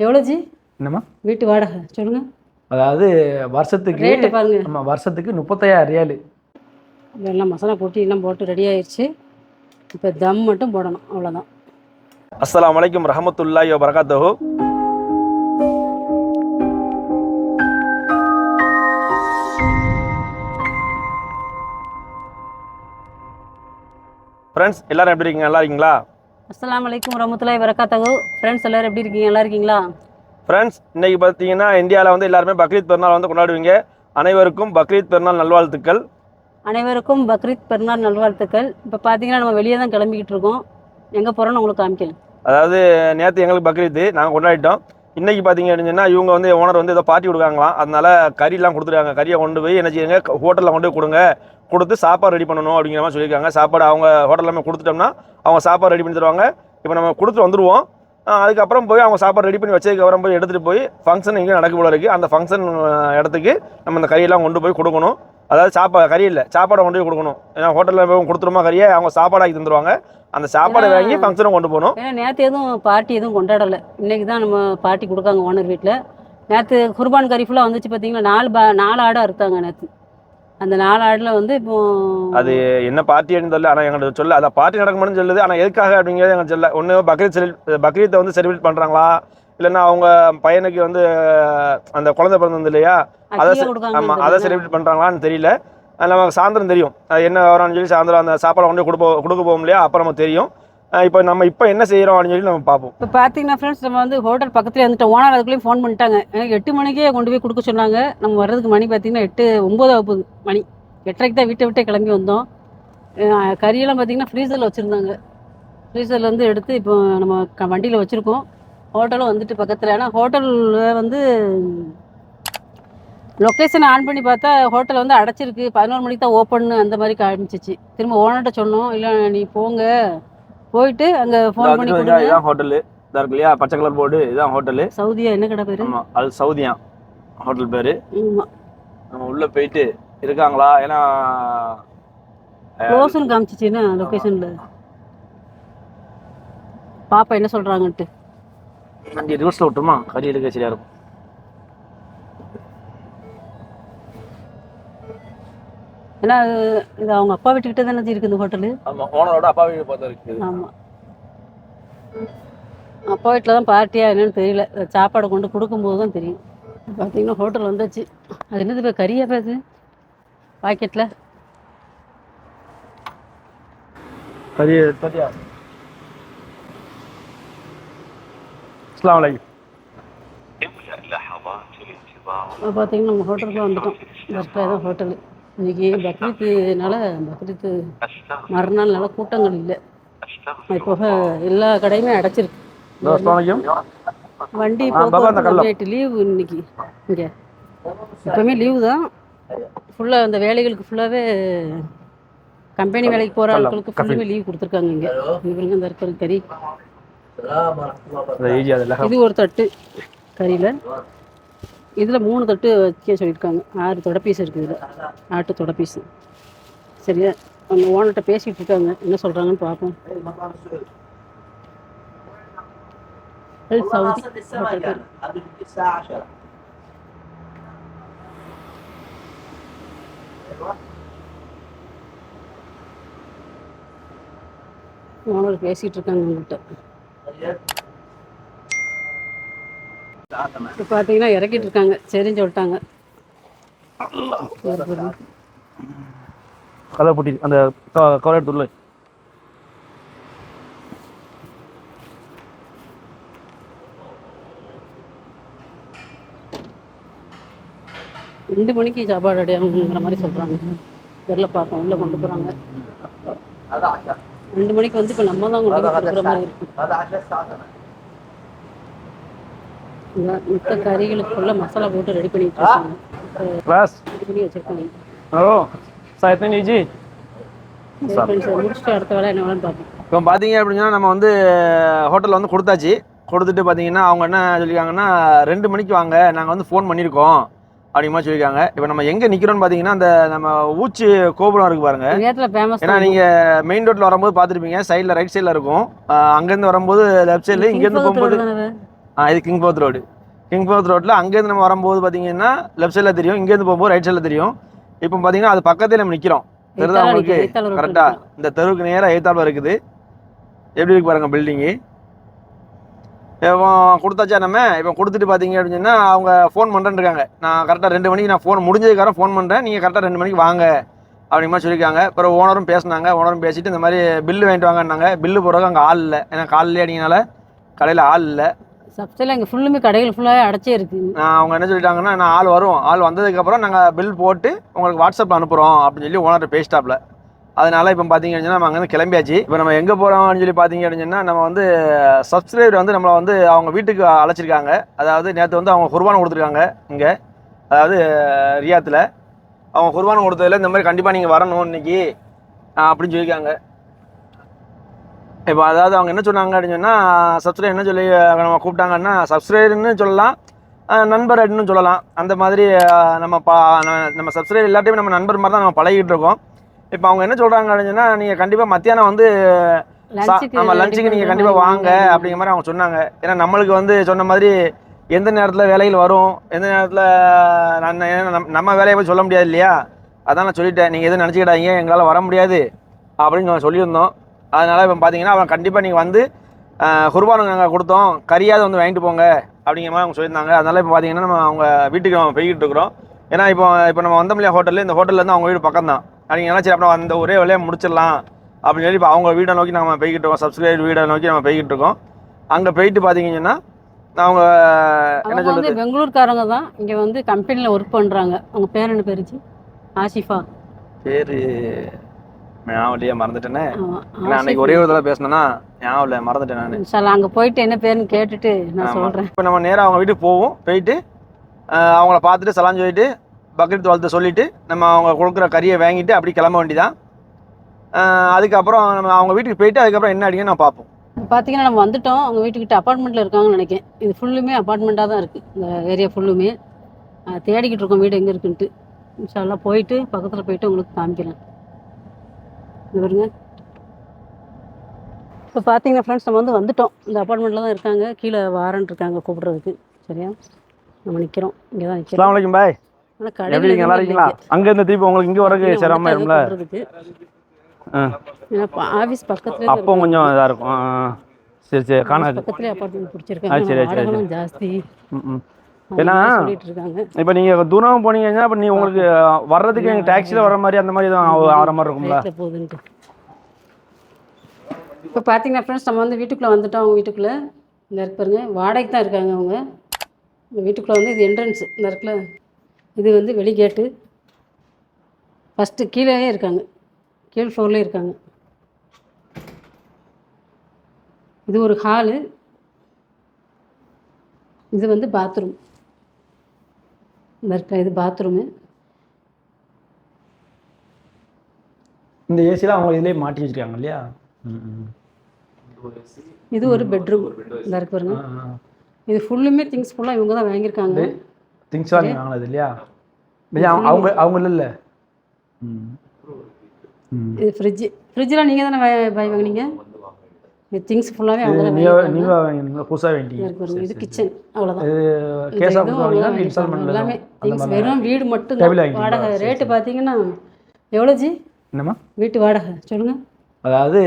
எவ்வளோ ஜி என்னம்மா? வீட்டு வாடகை சொல்லுங்கள் அதாவது வருஷத்துக்கு ரேட்டு பாருங்க. ஆமாம் வருஷத்துக்கு முப்பத்தாயிரம் ரியாலு. எல்லாம் மசாலா போட்டு எல்லாம் போட்டு ரெடி ஆயிடுச்சு இப்போ தம் மட்டும் போடணும் அவ்வளோதான் அஸ்ஸலாமு அலைக்கும் ரஹமத்துல்லாஹி வபரகாத்துஹு. ஃப்ரெண்ட்ஸ் எல்லாரும் எப்படி இருக்கீங்க? நல்லா இருக்கீங்களா? அஸ்ஸலாமு அலைக்கும் வரமத்துல்லாஹி வரகாத்தகு ஃப்ரெண்ட்ஸ் எல்லாரும் எப்படி இருக்கீங்க? நல்லா இருக்கீங்களா? ஃப்ரெண்ட்ஸ் இன்னைக்கு பார்த்தீங்கன்னா இந்தியாவில் வந்து எல்லாருமே பக்ரீத் பெருநாள் வந்து கொண்டாடுவீங்க. அனைவருக்கும் பக்ரீத் பெருநாள் நல்வாழ்த்துக்கள். அனைவருக்கும் பக்ரீத் பெருநாள் நல்வாழ்த்துக்கள். இப்போ பார்த்தீங்கன்னா நம்ம வெளியே தான் கிளம்பிக்கிட்டு இருக்கோம். எங்கே போகிறோன்னு உங்களுக்கு காமிக்கல. அதாவது நேற்று எங்களுக்கு பக்ரீத்து நாங்கள் கொண்டாடிட்டோம். இன்னைக்கு பார்த்தீங்க அப்படின்னா இவங்க வந்து ஓனர் வந்து ஏதோ பார்ட்டி கொடுக்காங்களாம் அதனால கறிலாம் கொடுத்துருக்காங்க. கறியை கொண்டு போய் என்ன செய்யுங்க? ஹோட்டலில் கொண்டு போய் கொடுங்க. கொடுத்து சாப்பாடு ரெடி பண்ணணும் அப்படிங்கிற மாதிரி சொல்லியிருக்காங்க. சாப்பாடு அவங்க ஹோட்டலில் நம்ம கொடுத்துட்டோம்னா அவங்க சாப்பாடு ரெடி பண்ணி தருவாங்க. இப்போ நம்ம கொடுத்துட்டு வந்துடுவோம் அதுக்கப்புறம் போய் அவங்க சாப்பாடு ரெடி பண்ணி வச்சதுக்கு அப்புறம் போய் எடுத்துகிட்டு போய் ஃபங்க்ஷன் இங்கே நடக்க போல இருக்குது அந்த ஃபங்க்ஷன் இடத்துக்கு நம்ம இந்த கறியெல்லாம் கொண்டு போய் கொடுக்கணும். அதாவது சாப்பா கறி இல்லை சாப்பாடை கொண்டு போய் கொடுக்கணும். ஏன்னா ஹோட்டலில் போய் கொடுத்துருமா கறியை? அவங்க சாப்பாடாக்கி தந்துருவாங்க. அந்த சாப்பாடை வாங்கி ஃபங்க்ஷனும் கொண்டு போகணும். ஏன்னா நேற்று எதுவும் பார்ட்டி எதுவும் கொண்டாடலை. இன்னைக்கு தான் நம்ம பார்ட்டி கொடுக்காங்க ஓனர் வீட்டில் நேற்று குர்பான் கறி ஃபுல்லாக வந்துச்சு பார்த்தீங்கன்னா நாலு பா நாலு ஆடாக அறுத்தாங்க நேற்று அந்த நாலு ஆடில் வந்து இப்போ அது என்ன பார்ட்டின்னு தெரியல. ஆனால் எங்களுக்கு சொல்ல அந்த பார்ட்டி நடக்கும்னு சொல்லுது. ஆனால் எதுக்காக அப்படிங்கிறது எங்களுக்கு சொல்ல. ஒன்று பக்ரீத் செலி பக்ரீத்தை வந்து செலிப்ரேட் பண்ணுறாங்களா இல்லைன்னா அவங்க பையனுக்கு வந்து அந்த குழந்தை பிறந்தது இல்லையா? அதை ஆமாம் அதை செலிப்ரேட் பண்ணுறாங்களான்னு தெரியல. நமக்கு சாயந்தரம் தெரியும். அது என்ன வரோம்னு சொல்லி சாயந்தரம் அந்த சாப்பாடை கொண்டு கொடுப்போ கொடுக்க போகும் இல்லையா? அப்போ நமக்கு தெரியும். இப்போ நம்ம இப்போ என்ன செய்கிறோம் அப்படின்னு சொல்லி நம்ம பார்ப்போம். இப்போ பார்த்தீங்கன்னா ஃப்ரெண்ட்ஸ் நம்ம வந்து ஹோட்டல் பக்கத்துலேயே வந்துட்டோம் ஓனர் அதுக்குள்ளேயும் ஃபோன் பண்ணிட்டாங்க. எனக்கு எட்டு மணிக்கே கொண்டு போய் கொடுக்க சொன்னாங்க. நம்ம வர்றதுக்கு மணி பார்த்தீங்கன்னா எட்டு ஒம்பது ஆகுது மணி. எட்டரைக்கு தான் வீட்டை விட்டே கிளம்பி வந்தோம். கறியெல்லாம் பார்த்தீங்கன்னா ஃப்ரீசரில் வச்சுருந்தாங்க. ஃப்ரீசரில் வந்து எடுத்து இப்போ நம்ம க வண்டியில் வச்சுருக்கோம். ஹோட்டலும் வந்துட்டு பக்கத்தில். ஆனால் ஹோட்டலில் வந்து லொக்கேஷன் ஆன் பண்ணி பார்த்தா ஹோட்டல் வந்து அடைச்சிருக்கு. பதினோரு மணிக்கு தான் ஓப்பன் அந்த மாதிரி காமிச்சிச்சு. திரும்ப ஓனர்கிட்ட சொன்னோம். இல்லை நீ போங்க. போயிட்டு அங்கே ஃபோன் பண்ணி கொடுங்க. இதான் ஹோட்டலு. இதாக இருக்கு இல்லையா? பச்சை கலர் போர்டு. இதுதான் ஹோட்டலு. சவுதியா என்ன கடை பேரு? ஆமாம் அது சவுதியா. ஹோட்டல் பேர். ஆமா. நம்ம உள்ளே போயிட்டு இருக்காங்களா? ஏன்னா க்ளோஸ்னு காமிச்சிச்சுன்னா லொகேஷன்ல பாப்பா என்ன சொல்றாங்கன்ட்டு. வண்டி ரிவர்ஸில் விட்டுமா? கறி எடுக்க சரியா இருக்கும். ஏன்னா இது அவங்க அப்பா வீட்டுக்கிட்ட தானே இருக்குது இந்த ஹோட்டலு. ஆமாம் ஓனரோட அப்பா வீடு பார்த்து இருக்குது. ஆமா. அப்பா வீட்டில் தான் பார்ட்டியா என்னன்னு தெரியல. சாப்பாடு கொண்டு கொடுக்கும்போது தான் தெரியும். பார்த்தீங்கன்னா ஹோட்டல் வந்தாச்சு. அது என்னது இப்போ கறியா பேசு பாக்கெட்டில் கறி கறியா அஸ்லாம் வலைக்கும் பார்த்தீங்கன்னா நம்ம ஹோட்டலுக்கு வந்துட்டோம். பஸ்டாக தான் ஹோட்டலு. இன்னைக்கு பக்ரீத்துனால பக்ரீத்து மறுநாள் நல்ல கூட்டங்கள் இல்லை. இப்போ எல்லா கடையுமே அடைச்சிருக்கு. வண்டி. போக்குவரத்து லீவு இன்னைக்கு. இங்கே. எப்பவுமே லீவு தான். ஃபுல்லாக அந்த வேலைகளுக்கு ஃபுல்லாகவே கம்பெனி வேலைக்கு போகிற ஆட்களுக்கு ஃபுல்லாகவே லீவ் கொடுத்துருக்காங்க இங்கே. இவங்களுக்கு இந்த இருக்கிற கறி. இது ஒரு தட்டு கறியில். இதில் மூணு தட்டு வைக்க சொல்லியிருக்காங்க. ஆறு தொடை இருக்குது இதில். ஆட்டு தொடை சரியா? அவங்க ஓனர்கிட்ட பேசிகிட்டு இருக்காங்க. என்ன சொல்கிறாங்கன்னு பார்ப்போம். சவுதி ஓனர் பேசிகிட்டு இருக்காங்க உங்கள்கிட்ட இப்போ பார்த்தீங்கன்னா இறக்கிட்டு இருக்காங்க. சரின்னு சொல்லிட்டாங்க. கதை பூட்டி அந்த கவர் எடுத்து உள்ள ரெண்டு மணிக்கு சாப்பாடு அடையாங்கிற மாதிரி சொல்கிறாங்க வெளில பார்ப்போம் உள்ளே கொண்டு போகிறாங்க ரெண்டு மணிக்கு வந்து இப்போ நம்ம தான் கொண்டு மாதிரி இருக்கு. மித்த கறிகளுக்குள்ள மசாலா போட்டு ரெடி பண்ணிட்டு இருக்காங்க. கிளாஸ் ரெடி பண்ணி வச்சிருக்காங்க ஹலோ சார் எத்தனை ஈஜி சரி friends, முடிச்சுட்டு அடுத்த வேலை என்ன வேலைன்னு பார்ப்போம். இப்போ பார்த்தீங்க அப்படின்னா நம்ம வந்து ஹோட்டலில் வந்து கொடுத்தாச்சு. கொடுத்துட்டு பார்த்தீங்கன்னா அவங்க என்ன சொல்லியிருக்காங்கன்னா ரெண்டு மணிக்கு வாங்க நாங்கள் வந்து ஃபோன் பண்ணியிருக்கோம் அப்படிங்கிற மாதிரி சொல்லியிருக்காங்க. இப்போ நம்ம எங்கே நிற்கிறோம்னு பார்த்தீங்கன்னா அந்த நம்ம ஊச்சி கோபுரம் இருக்குது பாருங்க. ஏன்னா நீங்கள் மெயின் ரோட்டில் வரும்போது பார்த்துருப்பீங்க. சைடில் ரைட் சைடில் இருக்கும். அங்கேருந்து வரும்போது லெஃப்ட் சைடில் இங்கேருந்து போகும்போது இது King Fahd road King Fahd ரோட்டில் அங்கேருந்து நம்ம வரும்போது பார்த்தீங்கன்னா லெஃப்ட் சைடில் தெரியும் இங்கேருந்து போகும்போது ரைட் சைடில் தெரியும். இப்போ பார்த்தீங்கன்னா அது பக்கத்தில் நம்ம நிற்கிறோம் தெரியுதா உங்களுக்கு? நிக்குது, எய்த்தால ரோட்ல கரெக்டா நிக்குது. இந்த தெருவுக்கு நேராக எய்த்தாப்புல இருக்குது. எப்படி இருக்கு பாருங்க பில்டிங்கு இப்போ கொடுத்தாச்சா நம்ம? இப்போ கொடுத்துட்டு பார்த்தீங்க அப்படின்னு அவங்க ஃபோன் பண்ணுறேன்னு இருக்காங்க நான் கரெக்டாக ரெண்டு மணிக்கு நான் ஃபோன் முடிஞ்சதுக்காரம் ஃபோன் பண்ணுறேன் நீங்கள் கரெக்டாக ரெண்டு மணிக்கு வாங்க. அப்படிங்கிற மாதிரி சொல்லியிருக்காங்க. அப்புறம் ஓனரும் பேசினாங்க. ஓனரும் பேசிட்டு இந்த மாதிரி பில்லு வாங்கிட்டு வாங்கன்னாங்க. பில்லு போடுறதுக்கு அங்கே ஆள் இல்லை. ஏன்னா காலையிலே அடிங்கனால கடையில் ஆள் இல்லை. சப்ஸ்டைல இங்கே ஃபுல்லுமே கடைகள் ஃபுல்லாகவே அடைச்சே இருக்கு. அவங்க என்ன சொல்லிட்டாங்கன்னா நான் ஆள் வரும் ஆள் வந்ததுக்கப்புறம் நாங்கள் பில் போட்டு உங்களுக்கு வாட்ஸ்அப்பில் அனுப்புகிறோம் அப்படின்னு சொல்லி ஓனர் பேசிட்டாப்ல அதனால இப்போ பார்த்தீங்க அப்படின்னா நம்ம அங்கேருந்து கிளம்பியாச்சு. இப்போ நம்ம எங்கே போகிறோம்னு சொல்லி பார்த்தீங்க அப்படின்னா நம்ம வந்து சப்ஸ்கிரைபர் வந்து நம்மளை வந்து அவங்க வீட்டுக்கு அழைச்சிருக்காங்க. அதாவது நேற்று வந்து அவங்க குர்பானம் கொடுத்துருக்காங்க இங்கே. அதாவது ரியாத்தில். அவங்க குர்பானம் கொடுத்ததுல இந்த மாதிரி கண்டிப்பாக நீங்கள் வரணும் இன்னைக்கு அப்படின்னு சொல்லியிருக்காங்க. இப்போ அதாவது அவங்க என்ன சொன்னாங்க அப்படின்னு சொன்னால் சப்ஸ்கிரைப் என்ன சொல்லி நம்ம கூப்பிட்டாங்கன்னா சப்ஸ்கிரைபர்னு சொல்லலாம் நண்பர் அப்படின்னு சொல்லலாம். அந்த மாதிரி நம்ம பா நம்ம- நம்ம சப்ஸ்கிரைப் எல்லாத்தையுமே நம்ம நண்பர் மாதிரி தான் நம்ம பழகிட்டு இருக்கோம். இப்போ அவங்க என்ன சொல்கிறாங்க அப்படின்னு சொன்னால் நீங்கள் கண்டிப்பாக மத்தியானம் வந்து சா- லஞ்சுக்கு நீங்கள் கண்டிப்பாக வாங்க அப்படிங்கிற மாதிரி அவங்க சொன்னாங்க. ஏன்னா நம்மளுக்கு வந்து சொன்ன மாதிரி எந்த நேரத்தில் வேலைகள் வரும் எந்த நேரத்தில் நான் நம்ம- நம்ம வேலையை போய் சொல்ல முடியாது இல்லையா? அதான் நான் சொல்லிட்டேன். நீங்கள் எதுவும் நினச்சிக்கிட்டாங்க எங்களால் வர முடியாது. அப்படின்னு நான் சொல்லியிருந்தோம். அதனால் இப்போ பார்த்தீங்கன்னா அவன் கண்டிப்பாக நீங்கள் வந்து குர்பானு நாங்கள் கொடுத்தோம். கறியாவது வந்து வாங்கிட்டு போங்க அப்படிங்கிற மாதிரி அவங்க சொல்லியிருந்தாங்க. அதனால் இப்போ பார்த்தீங்கன்னா நம்ம அவங்க வீட்டுக்கு நம்ம போய்கிட்டு இருக்கிறோம். ஏன்னா இப்போ இப்போ நம்ம வந்தோம் இல்லையா ஹோட்டலில் இந்த ஹோட்டல்லேருந்து அவங்க வீடு பக்கம் தான் அப்படிங்கன்னா சரி அப்புறம் அந்த ஒரே வேலையை முடிச்சிடலாம் அப்படின்னு சொல்லி இப்போ அவங்க வீடை நோக்கி நம்ம போய்கிட்டு இருக்கோம். சப்ஸ்கிரைப் வீடை நோக்கி நம்ம போய்கிட்டு இருக்கோம். அங்கே போயிட்டு பார்த்தீங்கன்னா அவங்க என்ன சொல்றது? பெங்களூர்காரங்க தான். இங்கே வந்து கம்பெனியில் ஒர்க் பண்ணுறாங்க அவங்க பேர் என்ன பேருச்சு ஆசிஃபா பேரு ஞாபகம் இல்லையா மறந்துட்டேனே. அன்னைக்கு ஒரே ஒரு தடவை பேசினேன்னா ஞாபகம் இல்லை மறந்துட்டேன் நான். இன்ஷால்லா அங்கே போயிட்டு என்ன பேருன்னு கேட்டுட்டு நான் சொல்கிறேன் இப்போ நம்ம நேராக அவங்க வீட்டுக்கு போவோம் போயிட்டு அவங்கள பார்த்துட்டு சலான் சொல்லிட்டு பக்ரீத் வாழ்த்து சொல்லிட்டு நம்ம அவங்க கொடுக்குற கறியை வாங்கிட்டு அப்படி கிளம்ப வேண்டிதான் அதுக்கப்புறம் நம்ம அவங்க வீட்டுக்கு போயிட்டு அதுக்கப்புறம் என்ன அடிங்க நான் பார்ப்போம். பார்த்தீங்கன்னா நம்ம வந்துட்டோம். அவங்க வீட்டுக்கிட்ட அப்பார்ட்மெண்ட்டில் இருக்காங்கன்னு நினைக்கிறேன். இது ஃபுல்லுமே அப்பார்ட்மெண்ட்டாக தான் இருக்குது இந்த ஏரியா ஃபுல்லுமே தேடிக்கிட்டு இருக்கோம் வீடு எங்கே இருக்குன்ட்டு. இன்ஷால்லா போயிட்டு பக்கத்தில் போயிட்டு உங்களுக்கு காமிக்கிறேன். இது பாருங்க. இப்போ பார்த்தீங்கன்னா ஃப்ரெண்ட்ஸ் நம்ம வந்து வந்துட்டோம். இந்த அப்பார்ட்மெண்ட்டில் தான் இருக்காங்க. கீழே வாரன்ட்டு இருக்காங்க கூப்பிடுறதுக்கு. சரியா? நம்ம நிற்கிறோம் இங்கே தான் நிற்கிறோம் வலைக்கும் பாய். எப்படி நல்லா இருக்கீங்களா? அங்க இருந்து திருப்பி உங்களுக்கு இங்க வரக்கு சிரமமா இருக்கும்ல? ஆஃபீஸ் பக்கத்துலேயே அப்போ கொஞ்சம் இதா இருக்கும். சரி சரி. காணாது. பக்கத்துலேயே அப்பார்ட்மெண்ட் சரி, பிடிச்சிருக்காங்க சரி, வாடகைலாம் ஜாஸ்தி. ம், ம். ஏன்னா மாதிரி சொல்லிட்டு இருக்காங்க இப்போ நீங்க தூரம் போனீங்கன்னா அப்ப நீ உங்களுக்கு வர்றதுக்கு எங்க டாக்ஸில வர மாதிரி அந்த மாதிரி தான் ஆகிற மாதிரி இருக்கும்ல? போகுதுன்ட்டு. இப்போ பார்த்தீங்கன்னா ஃப்ரெண்ட்ஸ் நம்ம வந்து வீட்டுக்குள்ளே வந்துட்டோம் அவங்க வீட்டுக்குள்ளே. இந்த இருக்கு பாருங்க வாடகைக்கு தான் இருக்காங்க அவங்க. இந்த வீட்டுக்குள்ளே வந்து இது என்ட்ரன்ஸ் இந்த இருக்குல்ல. இது வந்து வெளி கேட்டு ஃபஸ்ட்டு கீழேயே இருக்காங்க. கீழ் ஃப்ளோர்லேயே இருக்காங்க. இது ஒரு ஹாலு இது வந்து பாத்ரூம் இருக்க இது பாத்ரூமு இந்த ஏசிலாம் அவங்க இதுலேயே மாட்டி வச்சிருக்காங்க இல்லையா. இது ஒரு பெட்ரூம் இந்த இருக்கு பாருங்க. இது ஃபுல்லுமே திங்ஸ் ஃபுல்லாக இவங்க தான் வாங்கியிருக்காங்க திங்ஸ்லாம் நீங்கள் வாங்கினது இல்லையா அவங்க- அவங்க இல்லை இது ஃப்ரிட்ஜு ஃப்ரிட்ஜெலாம் நீங்கள் தானே வாங்கி வாங்கினீங்க? திங்ஸ் ஃபுல்லாகவே அவங்க நீங்கள் வாங்கினீங்க புதுசாக வாங்கிட்டீங்க. இது கிச்சன் அவ்வளோதான் கேஸாக இன்ஸ்டால்மெண்ட் எல்லாமே திங்ஸ் வெறும் வீடு மட்டும்? வாடகை ரேட்டு பார்த்தீங்கன்னா எவ்வளோ ஜி? என்னம்மா? வீட்டு வாடகை சொல்லுங்க. அதாவது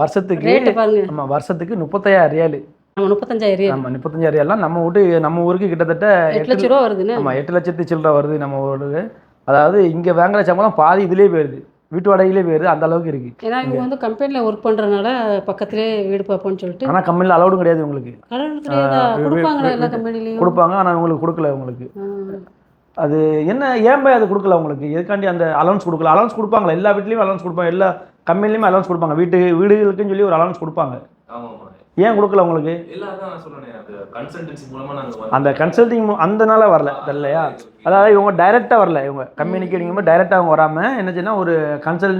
வருஷத்துக்கு ரேட்டு பாருங்க. நம்ம வருஷத்துக்கு முப்பத்தாயிரம் ரியாலு. நம்ம முப்பத்தஞ்சாயிரம் ரூபா நம்ம முப்பத்தஞ்சாயிரம் ரியாலாம் நம்ம வீட்டு நம்ம ஊருக்கு கிட்டத்தட்ட எட்டு லட்ச ரூபா வருதுன்னு ஆமாம் எட்டு லட்சத்து சில்லற வருது நம்ம ஊருக்கு. அதாவது இங்கே வாங்குற சம்பளம் பாதி இதுலேயே போயிடுது. வீட்டு வாடகையிலே போயிடுது அந்த அளவுக்கு இருக்கு. ஏன்னா இவங்க வந்து கம்பெனியில் ஒர்க் பண்ணுறதுனால பக்கத்திலே வீடு பார்ப்போம்னு சொல்லிட்டு. ஆனால் கம்பெனியில் அலௌடும் கிடையாது உங்களுக்கு கொடுப்பாங்க ஆனால் உங்களுக்கு கொடுக்கல உங்களுக்கு அது என்ன ஏன் போய் அது கொடுக்கல உங்களுக்கு? எதுக்காண்டி அந்த அலௌன்ஸ் கொடுக்கல? அலௌன்ஸ் கொடுப்பாங்களா? எல்லா வீட்லேயும் அலௌன்ஸ் கொடுப்பாங்க. எல்லா கம்பெனிலையுமே அலௌன்ஸ் கொடுப்பாங்க. வீட்டு வீடுகளுக்குன்னு சொல்லி ஒரு அலௌன்ஸ் கொடுப்பாங்க. ஆமாமா ஏன் கொடுக்கல உங்களுக்கு? இல்ல அதான் நான் சொன்னேனே அது கன்சல்டன்சி மூலமா நாங்க வந்து- அந்த கன்சல்டிங் அந்தனால வரல இல்லையா அதாவது இவங்க டைரெக்டாக வரல இவங்க கம்பெனிக்கு அடிக்கும்போது டைரெக்டாக அவங்க வராமல் என்ன செய்யணும் ஒரு கன்சல்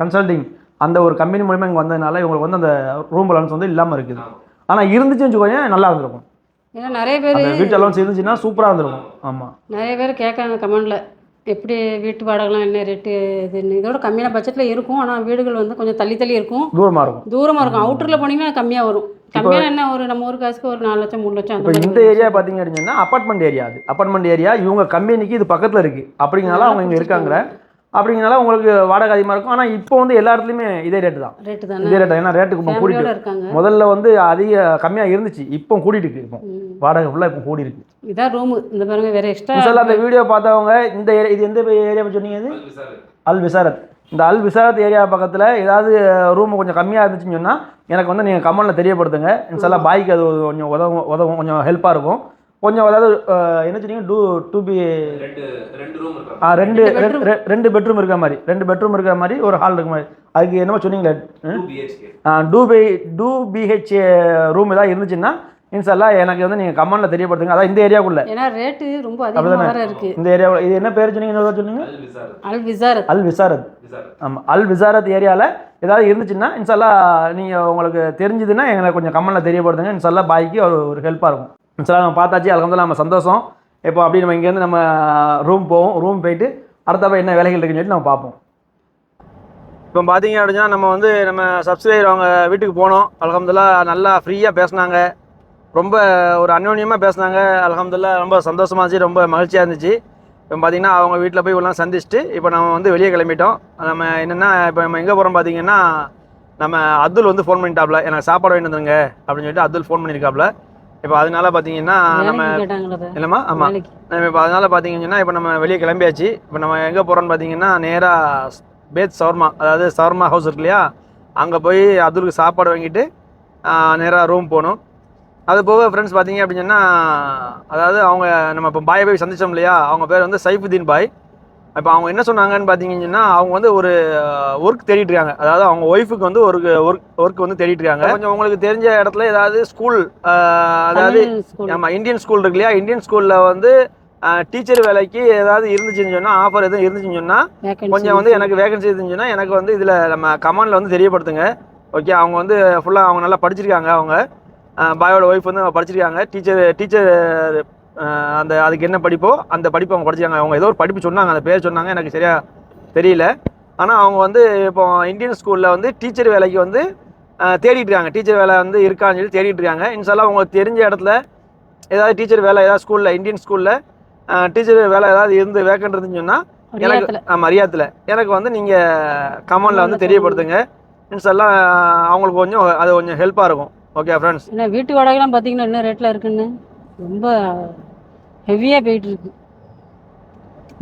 கன்சல்டிங் அந்த ஒரு கம்பெனி மூலமா இங்கே வந்ததுனால இவங்களுக்கு வந்து அந்த ரூம் அலௌன்ஸ் வந்து இல்லாமல் இருக்குது. ஆனால் இருந்துச்சுன்னு வச்சுக்கோங்க நல்லா இருந்திருக்கும். ஏன்னா நிறைய பேர் வீட்டு அலௌன்ஸ் இருந்துச்சுன்னா சூப்பராக இருந்திருக்கும். ஆமாம் நிறைய பேர் கேட்காங்க கமெண்டில். எப்படி வீட்டு வாடகைலாம் என்ன ரேட்டு இதுன்னு இதோட கம்மியான பட்ஜெட்டில் இருக்கும். ஆனால் வீடுகள் வந்து கொஞ்சம் தள்ளி தள்ளி இருக்கும். தூரமாக இருக்கும். தூரமாக இருக்கும். அவுட்டரில் போனீங்கன்னா கம்மியாக வரும். கம்மியாக என்ன ஒரு நம்ம ஊர் காசுக்கு ஒரு நாலு லட்சம் மூணு லட்சம் இப்போ இந்த ஏரியா பார்த்தீங்க அப்படின்னா அப்பார்ட்மெண்ட் ஏரியா அது. அப்பார்ட்மெண்ட் ஏரியா இவங்க கம்பெனிக்கு இது பக்கத்தில் இருக்குது அப்படிங்கனால அவங்க இங்கே இருக்காங்க. அப்படிங்கனால உங்களுக்கு வாடகை அதிகமாக இருக்கும். ஆனால் இப்போ வந்து எல்லா இடத்துலையுமே இதே ரேட்டு தான். ரேட்டு தானே? இதே ரேட்டு ஏன்னா ரேட்டுக்கு இப்போ கூட்டிட்டு முதல்ல வந்து அதிக கம்மியாக இருந்துச்சு. இப்போ கூட்டிட்டு இருக்கு. இப்போ. வாடகை ஃபுல்லாக இப்போ கூடி இருக்கு. இதான் ரூமு இந்த பாருங்க வேற எக்ஸ்ட்ரா சார் அந்த வீடியோ பார்த்தவங்க இந்த ஏரியா இது எந்த ஏரியா சொன்னீங்க இது? அல் விசாரத். இந்த அல் விசாரத் ஏரியா பக்கத்தில் ஏதாவது ரூம் கொஞ்சம் கம்மியாக இருந்துச்சுன்னு சொன்னால் எனக்கு வந்து நீங்கள் கமெண்ட்டில் தெரியப்படுத்துங்க. இன்ஷால்லா பாய்க்கு அது கொஞ்சம் உதவும் உதவும் கொஞ்சம் ஹெல்ப்பாக இருக்கும். கொஞ்சம் அதாவது என்ன சொன்னீங்க? டூ டூ பி ரெண்டு ரெண்டு ரூம் இருக்கா ஆ ரெண்டு ரெண்டு ரெண்டு- ரெ- ரெண்டு பெட்ரூம் இருக்கிற மாதிரி. ரெண்டு பெட்ரூம் இருக்கிற மாதிரி ஒரு ஹால் இருக்க மாதிரி. அதுக்கு என்னமோ சொன்னீங்களே two by two BH room ஏதாவது இருந்துச்சுன்னா இன்ஷால்லா எனக்கு வந்து நீங்கள் கமெண்ட்டில் தெரியப்படுத்துங்க. அதான் இந்த ஏரியாக்குள்ள ஏன்னா ரேட்டு ரொம்ப அதிகமாக இருக்கு. இந்த ஏரியா இது என்ன பேர் சொன்னீங்க? சொன்னீங்க அல் விசாரத். அல் விசாரத். ஆமாம் அல் விசாரத் ஏரியாவில் ஏதாவது இருந்துச்சுன்னா இன்ஷால்லா நீங்கள் உங்களுக்கு தெரிஞ்சுதுன்னா எங்களுக்கு கொஞ்சம் கமெண்ட்டில் தெரியப்படுத்துங்க. இன்ஷால்லா பாய்க்கு ஒரு ஒரு ஹெல்ப்பாக இருக்கும். இன்ஷால்லா நம்ம பார்த்தாச்சு. அலகம்துல்லா நம்ம சந்தோஷம். இப்போ அப்படி நம்ம இங்கேருந்து நம்ம ரூம் போவோம். ரூம் போயிட்டு அடுத்தப்ப என்ன வேலைகள் இருக்குன்னு சொல்லி நம்ம பார்ப்போம். இப்போ பார்த்தீங்க அப்படின்னா நம்ம வந்து நம்ம சப்ஸ்கிரைபர் அவங்க வீட்டுக்கு போனோம். அலகம்துல்லா நல்லா ஃப்ரீயாக பேசினாங்க. ரொம்ப ஒரு அந்யோன்யமாக பேசுனாங்க. அலகம்துல்லா ரொம்ப சந்தோஷமா இருந்துச்சு. ரொம்ப மகிழ்ச்சியாக இருந்துச்சு. இப்போ பார்த்தீங்கன்னா அவங்க வீட்டில் போய் இவ்வளோ சந்திச்சுட்டு இப்போ நம்ம வந்து வெளியே கிளம்பிட்டோம். நம்ம என்னென்னா இப்போ நம்ம எங்கே போகிறோம் பார்த்தீங்கன்னா நம்ம அதுல் வந்து ஃபோன் பண்ணிட்டாப்ல. எனக்கு சாப்பாடு வாங்கிட்டு அப்படின்னு சொல்லிட்டு அதுல் ஃபோன் பண்ணியிருக்காப்ல. இப்போ அதனால பார்த்தீங்கன்னா நம்ம இல்லைம்மா ஆமாம் நம்ம இப்போ அதனால் பார்த்தீங்கன்னா இப்போ நம்ம வெளியே கிளம்பியாச்சு. இப்போ நம்ம எங்கே போகிறோம்னு பார்த்தீங்கன்னா நேராக பேத் சவர்மா அதாவது சவர்மா ஹவுஸ் இருக்கு இல்லையா? அங்கே போய் அப்துலுக்கு சாப்பாடு வாங்கிட்டு நேராக ரூம் போகணும். அது போக ஃப்ரெண்ட்ஸ் பார்த்தீங்க அப்படின்னு சொன்னால் அதாவது அவங்க நம்ம இப்போ பாயை போய் சந்திச்சோம் இல்லையா? அவங்க பேர் வந்து சைஃபுதீன் பாய். இப்போ அவங்க என்ன சொன்னாங்கன்னு பார்த்தீங்கன்னா அவங்க வந்து ஒரு ஒர்க் தேடிட்டு இருக்காங்க. அதாவது அவங்க ஒய்ஃபுக்கு வந்து ஒரு ஒர்க் ஒர்க் வந்து தேடிட்டு இருக்காங்க. கொஞ்சம் உங்களுக்கு தெரிஞ்ச இடத்துல ஏதாவது ஸ்கூல் அதாவது ஆமாம் இந்தியன் ஸ்கூல் இருக்கு இல்லையா? இந்தியன் ஸ்கூலில் வந்து டீச்சர் வேலைக்கு ஏதாவது இருந்துச்சுன்னு சொன்னால் ஆஃபர் எதுவும் இருந்துச்சுன்னு சொன்னால் கொஞ்சம் வந்து எனக்கு வேகன்சி இருந்துச்சுன்னா எனக்கு வந்து இதில் நம்ம கமாண்டில் வந்து தெரியப்படுத்துங்க. ஓகே அவங்க வந்து ஃபுல்லாக அவங்க நல்லா படிச்சிருக்காங்க அவங்க. பாயோட ஒய்ஃப் வந்து படிச்சிருக்காங்க. டீச்சர் டீச்சர் அந்த அதுக்கு என்ன படிப்போ அந்த படிப்பு அவங்க படிச்சிருக்காங்க அவங்க ஏதோ ஒரு படிப்பு சொன்னாங்க அந்த பேர் சொன்னாங்க எனக்கு சரியா தெரியல. ஆனால் அவங்க வந்து இப்போ இந்தியன் ஸ்கூலில் வந்து டீச்சர் வேலைக்கு வந்து தேடிட்டு இருக்காங்க. டீச்சர் வேலை வந்து இருக்கான்னு சொல்லி தேடிட்டு இருக்காங்க. இன்ஷால்லா உங்களுக்கு தெரிஞ்ச இடத்துல ஏதாவது டீச்சர் வேலை ஏதாவது ஸ்கூலில் இந்தியன் ஸ்கூலில் டீச்சர் வேலை ஏதாவது இருந்து இருந்துன்னு சொன்னால் எனக்கு ஆமாம் ரியாத்தில் எனக்கு வந்து நீங்கள் கமெண்டில் வந்து தெரியப்படுத்துங்க. இன்ஷால்லாம் அவங்களுக்கு கொஞ்சம் அது கொஞ்சம் ஹெல்ப்பாக இருக்கும். ஓகே ஃப்ரெண்ட்ஸ் ஏன்னா வீட்டு வாடகைலாம் பார்த்தீங்கன்னா என்ன ரேட்டில் இருக்குன்னு? ரொம்ப ஹெவியாக போயிட்டு இருக்கு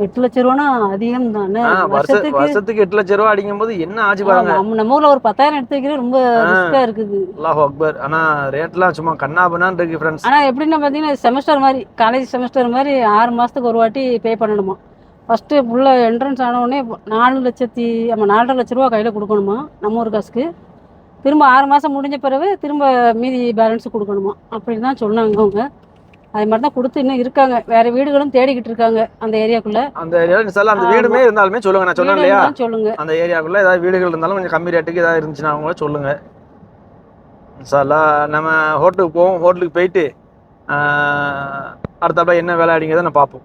எட்டு லட்ச ரூபானா அதிகம் தானே வருஷ வருஷத்துக்கு வருஷத்துக்கு எட்டு லட்ச ரூபா அடிக்கும் போது என்ன ஆச்சு பாருங்க. நம்ம ஊர்ல ஒரு பத்தாயிரம் எடுத்து வைக்கிறது ரொம்ப ரிஸ்கா இருக்குது. அல்லாஹ் அக்பர். ஆனால் ரேட்லாம் சும்மா கண்ணாபண்ணான்னு இருக்கு ஃப்ரெண்ட்ஸ் ஆனா எப்படின்னா பார்த்தீங்கன்னா செமஸ்டர் மாதிரி காலேஜ் செமஸ்டர் மாதிரி ஆறு மாசத்துக்கு ஒரு வாட்டி பே பண்ணணுமா? ஃபஸ்ட்டு ஃபுல்லா என்ட்ரன்ஸ் ஆன உடனே நாலு லட்சத்தி ஆமாம் நாலரை லட்ச ரூபா கையில் கொடுக்கணுமா நம்ம ஒரு காசுக்கு? திரும்ப ஆறு மாதம் முடிஞ்ச பிறகு திரும்ப மீதி பேலன்ஸ் கொடுக்கணுமா? அப்படின்னு தான் சொன்னாங்க அவங்க. அது மாதிரி தான் கொடுத்து இன்னும் இருக்காங்க. வேற வீடுகளும் தேடிக்கிட்டு இருக்காங்க அந்த ஏரியாக்குள்ள. அந்த ஏரியாவில் இன்ஷால்லா அந்த வீடுமே இருந்தாலுமே சொல்லுங்க நான் சொன்னேன் இல்லையா? சொல்லுங்க. அந்த ஏரியாக்குள்ள ஏதாவது வீடுகள் இருந்தாலும் கொஞ்சம் கம்மி ரேட்டுக்கு ஏதாவது இருந்துச்சுன்னா அவங்கள சொல்லுங்க. இன்ஷால்லா நம்ம ஹோட்டலுக்கு போவோம் ஹோட்டலுக்கு போயிட்டு அடுத்தாப்புல என்ன வேலை அப்படிங்கிறத நான் பார்ப்போம்.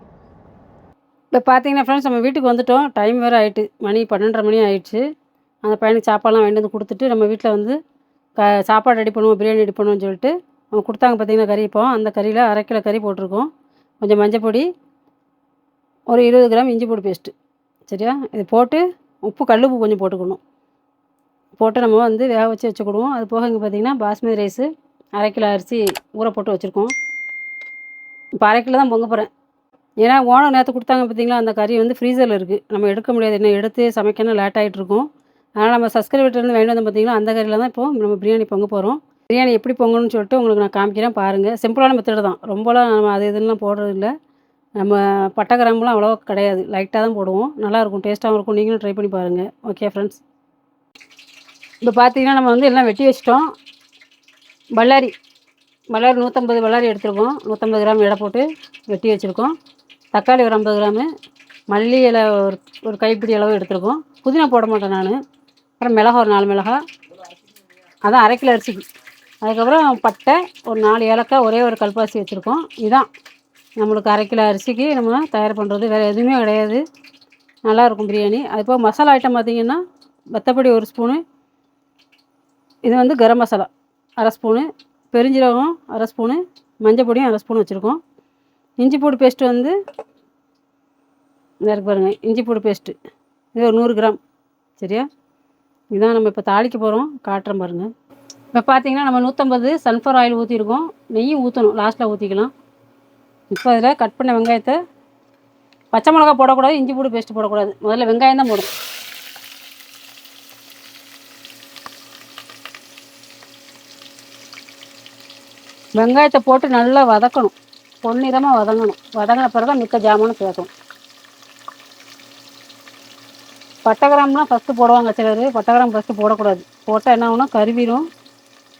இப்போ பார்த்தீங்கன்னா ஃப்ரெண்ட்ஸ் நம்ம வீட்டுக்கு வந்துட்டோம். டைம் வேறு ஆயிட்டு மணி பன்னெண்டரை மணி ஆயிடுச்சு. அந்த பையனுக்கு சாப்பாடுலாம் வாங்கிட்டு வந்து கொடுத்துட்டு நம்ம வீட்டில் வந்து க சாப்பாடு ரெடி பண்ணுவோம் பிரியாணி ரெடி பண்ணுவோம்னு சொல்லிட்டு கொடுத்தாங்க பார்த்தீங்கன்னா கறி? இப்போ அந்த கறியில் அரை கிலோ கறி போட்டிருக்கோம். கொஞ்சம் மஞ்சள் பொடி ஒரு இருபது கிராம் இஞ்சி பொடி பேஸ்ட்டு சரியா? இது போட்டு உப்பு கல் உப்பு கொஞ்சம் போட்டுக்கணும். போட்டு நம்ம வந்து வேக வச்சு வச்சுக்கிடுவோம். அது போக இங்கே பார்த்தீங்கன்னா பாஸ்மதி ரைஸு அரை கிலோ அரிசி ஊற போட்டு வச்சுருக்கோம். இப்போ அரை கிலோ தான் பொங்க போகிறேன் ஏன்னா ஓனம் நேற்று கொடுத்தாங்க பார்த்தீங்களா அந்த கறி வந்து ஃப்ரீசரில் இருக்குது நம்ம எடுக்க முடியாது. என்ன எடுத்து சமைக்கணும் லேட் ஆகிட்டு இருக்கும் அதனால் நம்ம சப்ஸ்கிரைபர்லேருந்து வாங்கிட்டு வந்து பார்த்திங்கன்னா அந்த கறியில் தான் இப்போ நம்ம பிரியாணி பொங்க போகிறோம் பிரியாணி எப்படி பொங்கணும்னு சொல்லிட்டு உங்களுக்கு நான் காமிக்கிறேன் பாருங்கள் சிம்பிளான மெத்தடு தான். ரொம்பலாம் நம்ம அது இதெல்லாம் போடுறது இல்லை நம்ம பட்டை கிராம்புலாம் அவ்வளோவா கிடையாது. லைட்டாக தான் போடுவோம். நல்லாயிருக்கும். டேஸ்ட்டாகவும் இருக்கும். நீங்களும் ட்ரை பண்ணி பாருங்கள் ஓகே ஃப்ரெண்ட்ஸ் இப்போ பார்த்தீங்கன்னா நம்ம வந்து எல்லாம் வெட்டி வச்சிட்டோம். பல்லாரி. பல்லாரி நூற்றம்பது பல்லாரி எடுத்துருக்கோம். நூற்றம்பது கிராம் எடை போட்டு வெட்டி வச்சுருக்கோம். தக்காளி ஒரு ஐம்பது கிராமு. மல்லி இலை ஒரு ஒரு கைப்பிடி அளவு எடுத்துருக்கோம். புதினா போட மாட்டேன் நான். அப்புறம் மிளகா ஒரு நாலு மிளகா. அதான் அரை கிலோ அரிசிக்கு. அதுக்கப்புறம் பட்டை ஒரு நாலு ஏலக்காய் ஒரே ஒரு கல்பாசி வச்சுருக்கோம். இதான். நம்மளுக்கு அரை கிலோ அரிசிக்கு நம்ம தயார் பண்ணுறது வேறு எதுவுமே கிடையாது. நல்லாயிருக்கும் பிரியாணி. அது போக மசாலா ஐட்டம் பார்த்திங்கன்னா வத்தப்பொடி ஒரு ஸ்பூனு. இது வந்து கரம் மசாலா. அரை ஸ்பூனு. பெருஞ்சீரகம் அரை ஸ்பூனு. மஞ்சள் பொடியும் அரை ஸ்பூன் வச்சுருக்கோம். இஞ்சி பூடு பேஸ்ட்டு வந்து இருக்கு பாருங்கள் இஞ்சி பூடு பேஸ்ட்டு இது ஒரு நூறு கிராம். சரியா? இதான் நம்ம இப்போ தாளிக்க போகிறோம் காட்டுறோம் பாருங்கள் இப்போ பார்த்தீங்கன்னா நம்ம நூற்றம்பது சன்ஃப்ளவர் ஆயில் ஊற்றிருக்கோம் நெய்யும் ஊற்றணும் லாஸ்ட்டில் ஊற்றிக்கலாம் இப்போ அதில் கட் பண்ண வெங்காயத்தை பச்சை மிளகா போடக்கூடாது இஞ்சி பூடு பேஸ்ட்டு போடக்கூடாது. முதல்ல வெங்காயம் தான் போடும் வெங்காயத்தை போட்டு நல்லா வதக்கணும். பொன்னிறமாக வதங்கணும். வதங்கின பிறகு தான் மிக்க ஜாமானும் சேர்க்கணும். பட்டை ஃபஸ்ட்டு போடுவாங்க சிலர். பட்டை கிராம் ஃபஸ்ட்டு போடக்கூடாது. போட்டால் என்ன ஆகுனா கருவிடும்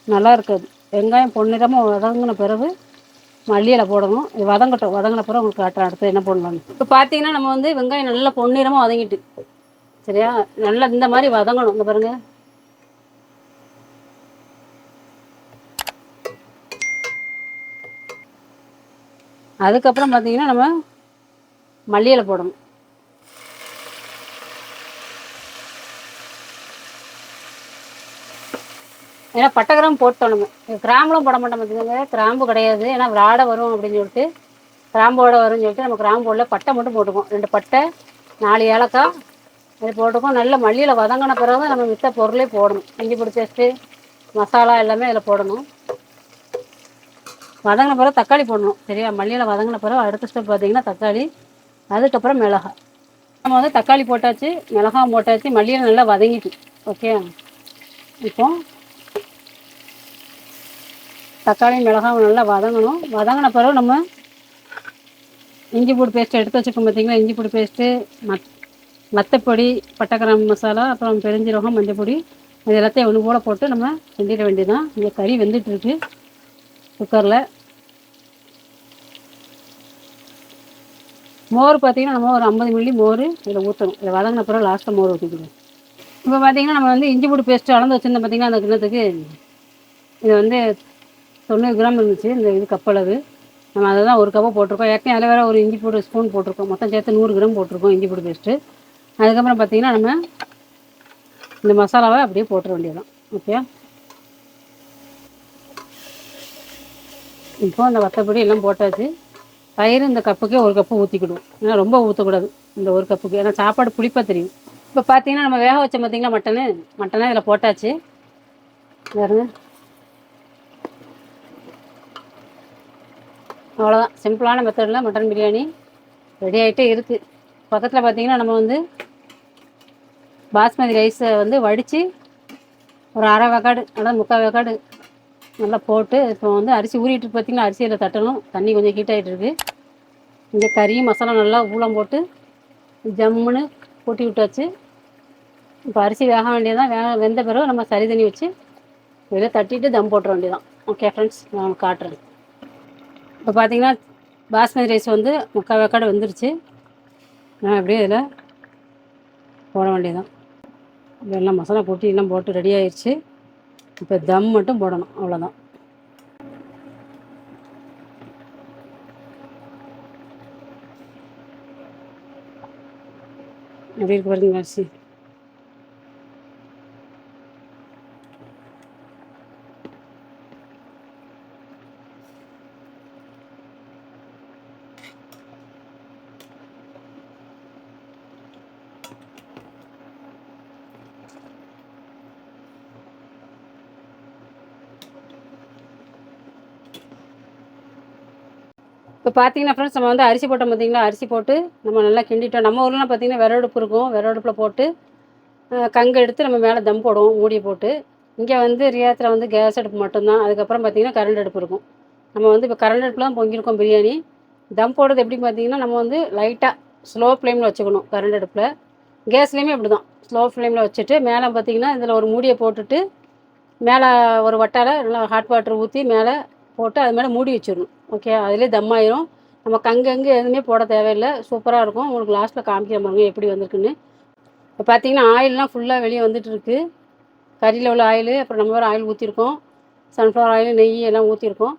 நல்லா இருக்காது வெங்காயம் பொன்னிறமாக வதங்கின பிறகு மல்லியில் போடணும். வதங்கட்டும். வதங்கின பிறகு உங்களுக்கு காட்டுறேன். அடுத்து என்ன பண்ணலாம்னு இப்போ பார்த்தீங்கன்னா நம்ம வந்து வெங்காயம் நல்லா பொன்னிறமாக வதங்கிட்டு. சரியா? நல்லா இந்த மாதிரி வதங்கணும். இந்த பாருங்க. அதுக்கப்புறம் பார்த்தீங்கன்னா நம்ம மல்லியில் போடணும். ஏன்னா பட்டை கிராம்பு போட்டோம் நம்ம கிராம்புலாம் போட மாட்டோம் பார்த்துக்கோங்க கிராம்பு கிடையாது. ஏன்னா விளாட வரும் அப்படின்னு சொல்லிட்டு கிராம்போட வரும்னு சொல்லிட்டு நம்ம கிராம்பு உள்ள பட்டை மட்டும் போட்டுக்கோம் ரெண்டு பட்டை நாலு ஏலக்காய் அது போட்டுக்கோம் நல்ல மல்லியில் வதங்கின பிறகு தான் நம்ம மித்த பொருளே போடணும். இஞ்சி பிடி பேஸ்ட்டு மசாலா எல்லாமே அதில் போடணும். வதங்கின பிறகு தக்காளி போடணும். சரியா? மல்லியில் வதங்கின பிறகு அடுத்த ஸ்டெப் பார்த்திங்கன்னா தக்காளி அதுக்கப்புறம் மிளகாய். நம்ம வந்து தக்காளி போட்டாச்சு மிளகாய் போட்டாச்சு மல்லியில் நல்லா வதங்கிட்டு. ஓகே? இப்போ தக்காளி மிளகாவும் நல்லா வதங்கணும். வதங்கின பிறகு நம்ம இஞ்சி பூடு பேஸ்ட் எடுத்து வச்சுருக்கோம் பார்த்தீங்களா இஞ்சி பூடு பேஸ்ட்டு மத் மத்தப்பொடி பட்டைக்கிராம்பு மசாலா அப்புறம் பெருஞ்சீரகம் மஞ்சள் பொடி இது எல்லாத்தையும் ஒன்று கூட போட்டு நம்ம செஞ்சிட வேண்டியதுதான். இங்கே கறி வெந்துட்டுருக்கு. குக்கரில் மோர் பார்த்திங்கன்னா நம்ம ஒரு ஐம்பது மில்லி மோர் இதில் ஊற்றணும் இதில் வதங்கின பிறகு லாஸ்ட்டாக மோர் ஊற்றிக்கணும் இப்போ பார்த்திங்கன்னா நம்ம வந்து இஞ்சி பூடு பேஸ்ட்டு அளந்து வச்சுருந்தோம் பார்த்திங்கன்னா அந்த கிண்ணத்துக்கு? இதை வந்து தொண்ணூறு கிராம் இருந்துச்சு இந்த இது கப்பளவு நம்ம அதை தான் ஒரு கப்பு போட்டிருக்கோம். ஏற்கனவே அதில் வேறு ஒரு இஞ்சி பூடு ஸ்பூன் போட்டிருக்கோம். மொத்தம் சேர்த்து நூறு கிராம் போட்டிருக்கோம் இஞ்சி பூடு பேஸ்ட்டு அதுக்கப்புறம் பார்த்தீங்கன்னா நம்ம இந்த மசாலாவை அப்படியே போட்டுற வேண்டியதான் ஓகே இப்போ அந்த வத்தப்பொடி எல்லாம் போட்டாச்சு. தயிர் இந்த கப்புக்கே ஒரு கப்பு ஊற்றிக்கிடுவோம் ஏன்னா ரொம்ப ஊற்றக்கூடாது இந்த ஒரு கப்புக்கு ஏன்னா சாப்பாடு புளிப்பாக தெரியும். இப்போ பார்த்தீங்கன்னா நம்ம வேக வச்ச பார்த்தீங்களா மட்டனு? மட்டனாக இதில் போட்டாச்சு. வேறு அவ்வளோதான் சிம்பிளான மெத்தடில் மட்டன் பிரியாணி ரெடி ஆகிட்டே இருக்குது பக்கத்தில் பார்த்தீங்கன்னா நம்ம வந்து பாஸ்மதி ரைஸை வந்து வடித்து ஒரு அரை வேக்காடு அதாவது முக்கால் வேக்காடு நல்லா போட்டு இப்போ வந்து அரிசி ஊறிட்டு பார்த்தீங்கன்னா அரிசியில் தட்டணும். தண்ணி கொஞ்சம் ஹீட் ஆகிட்டு இருக்கு. இந்த கறியும் மசாலா நல்லா ஊளம் போட்டு ஜம்முன்னு கூட்டி விட்டாச்சு. இப்போ அரிசி வேக வேண்டியதான் வேக வெந்த பிறகு நம்ம சரி தண்ணி வச்சு வெளியே தட்டிட்டு தம் போட்டுற வேண்டியதான் ஓகே ஃப்ரெண்ட்ஸ் நான் காட்டுறேன். இப்போ பார்த்தீங்கன்னா பாஸ்மதி ரைஸ் வந்து முக்கால் வேக்காடு வந்துருச்சு. நான் அப்படியே இதில் போட வேண்டியதான் எல்லாம் மசாலா போட்டு எல்லாம் போட்டு ரெடி ஆயிடுச்சு இப்போ தம் மட்டும் போடணும் அவ்வளோதான் எப்படி இருக்கு பாருங்க அரிசி. இப்போ பார்த்தீங்கன்னா ஃப்ரெண்ட்ஸ் நம்ம வந்து அரிசி போட்டோம் பார்த்தீங்களா? அரிசி போட்டு நம்ம நல்லா கிண்டிட்டோம். நம்ம ஊர்லாம் பார்த்தீங்கன்னா விறகடுப்பு இருக்கும். விறகடுப்பில் போட்டு கங்கு எடுத்து நம்ம மேலே தம் போடுவோம் மூடியை போட்டு. இங்கே வந்து ரியாத்தில் வந்து கேஸ் அடுப்பு மட்டும்தான். அதுக்கப்புறம் பார்த்திங்கன்னா கரண்ட் அடுப்பு இருக்கும். நம்ம வந்து இப்போ கரண்ட் அடுப்பில் தான் பொங்கியிருக்கோம் பிரியாணி. தம் போடுறது எப்படி பார்த்தீங்கன்னா நம்ம வந்து லைட்டாக ஸ்லோ ஃப்ளேமில் வச்சுக்கணும் கரண்ட் அடுப்பில். கேஸ்லேயுமே அப்படி தான் ஸ்லோ ஃப்ளேமில் வச்சுட்டு மேலே பார்த்திங்கன்னா இதில் ஒரு மூடியை போட்டுட்டு மேலே ஒரு வட்டால நல்லா ஹாட் வாட்டர் ஊற்றி மேலே போட்டு அது மேலே மூடி வச்சிடணும். ஓகே அதிலே தம் ஆயிரும். நம்ம கங்கங்கே எதுவுமே போட தேவையில்லை. சூப்பராக இருக்கும். உங்களுக்கு லாஸ்ட்டில் காமிக்கிற பாருங்க எப்படி வந்திருக்குன்னு. இப்போ பார்த்தீங்கன்னா ஆயிலெலாம் ஃபுல்லாக வெளியே வந்துட்டு இருக்கு. கறியில் உள்ள ஆயில் அப்புறம் நம்ம வேறு ஆயில் ஊற்றிருக்கோம் சன்ஃப்ளவர் ஆயில் நெய் எல்லாம் ஊற்றிருக்கோம்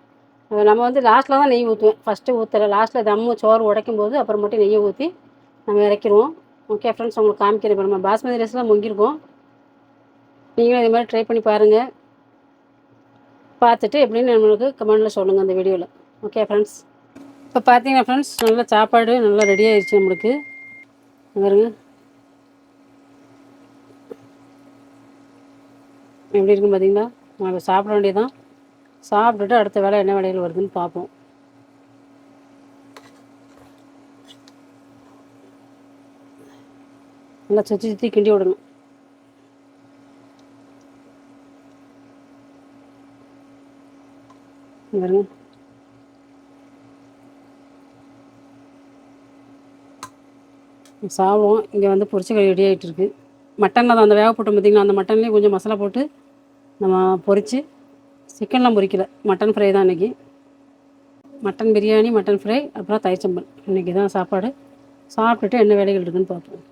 நம்ம வந்து லாஸ்ட்டில் தான் நெய் ஊற்றுவேன் ஃபஸ்ட்டு ஊற்றலை லாஸ்ட்டில் தம்மு சோறு உடைக்கும் போது அப்புறம் மட்டும் நெய்யை ஊற்றி நம்ம இறக்கிடுவோம் ஓகே ஃப்ரெண்ட்ஸ் உங்களுக்கு காமிக்கிறேன் இப்போ நம்ம பாஸ்மதி ரைஸ்லாம் முங்கியிருக்கோம் நீங்களும் இதே மாதிரி ட்ரை பண்ணி பாருங்கள் பார்த்துட்டு எப்படின்னு நம்மளுக்கு கமெண்டில் சொல்லுங்கள் அந்த வீடியோவில் ஓகே ஃப்ரெண்ட்ஸ் இப்போ பார்த்தீங்கன்னா ஃப்ரெண்ட்ஸ் நல்லா சாப்பாடு நல்லா ரெடி ஆயிடுச்சு நம்மளுக்கு. பாருங்க. எப்படி இருக்குன்னு பார்த்தீங்களா நம்ம சாப்பிட வேண்டியதான் சாப்பிட்டுட்டு அடுத்த வேலை என்ன வேலையில் வருதுன்னு பார்ப்போம். நல்லா சுற்றி சுற்றி கிண்டி விடணும். பாருங்க. சாப்பிடுவோம். இங்கே வந்து பொரிச்சக்கறி ரெடி ஆகிட்டு இருக்கு. மட்டனில் தான் அந்த வேக போட்டோம் பார்த்திங்கன்னா அந்த மட்டன்லேயும் கொஞ்சம் மசாலா போட்டு நம்ம பொரித்து சிக்கன்லாம் பொரிக்கல. மட்டன் ஃப்ரை தான் இன்றைக்கி மட்டன் பிரியாணி மட்டன் ஃப்ரை அப்புறம் தயிர் சம்பல். இன்றைக்கி தான் சாப்பாடு. சாப்பிட்டுட்டு என்ன வேலைகள் இருக்குதுன்னு பார்ப்போம்.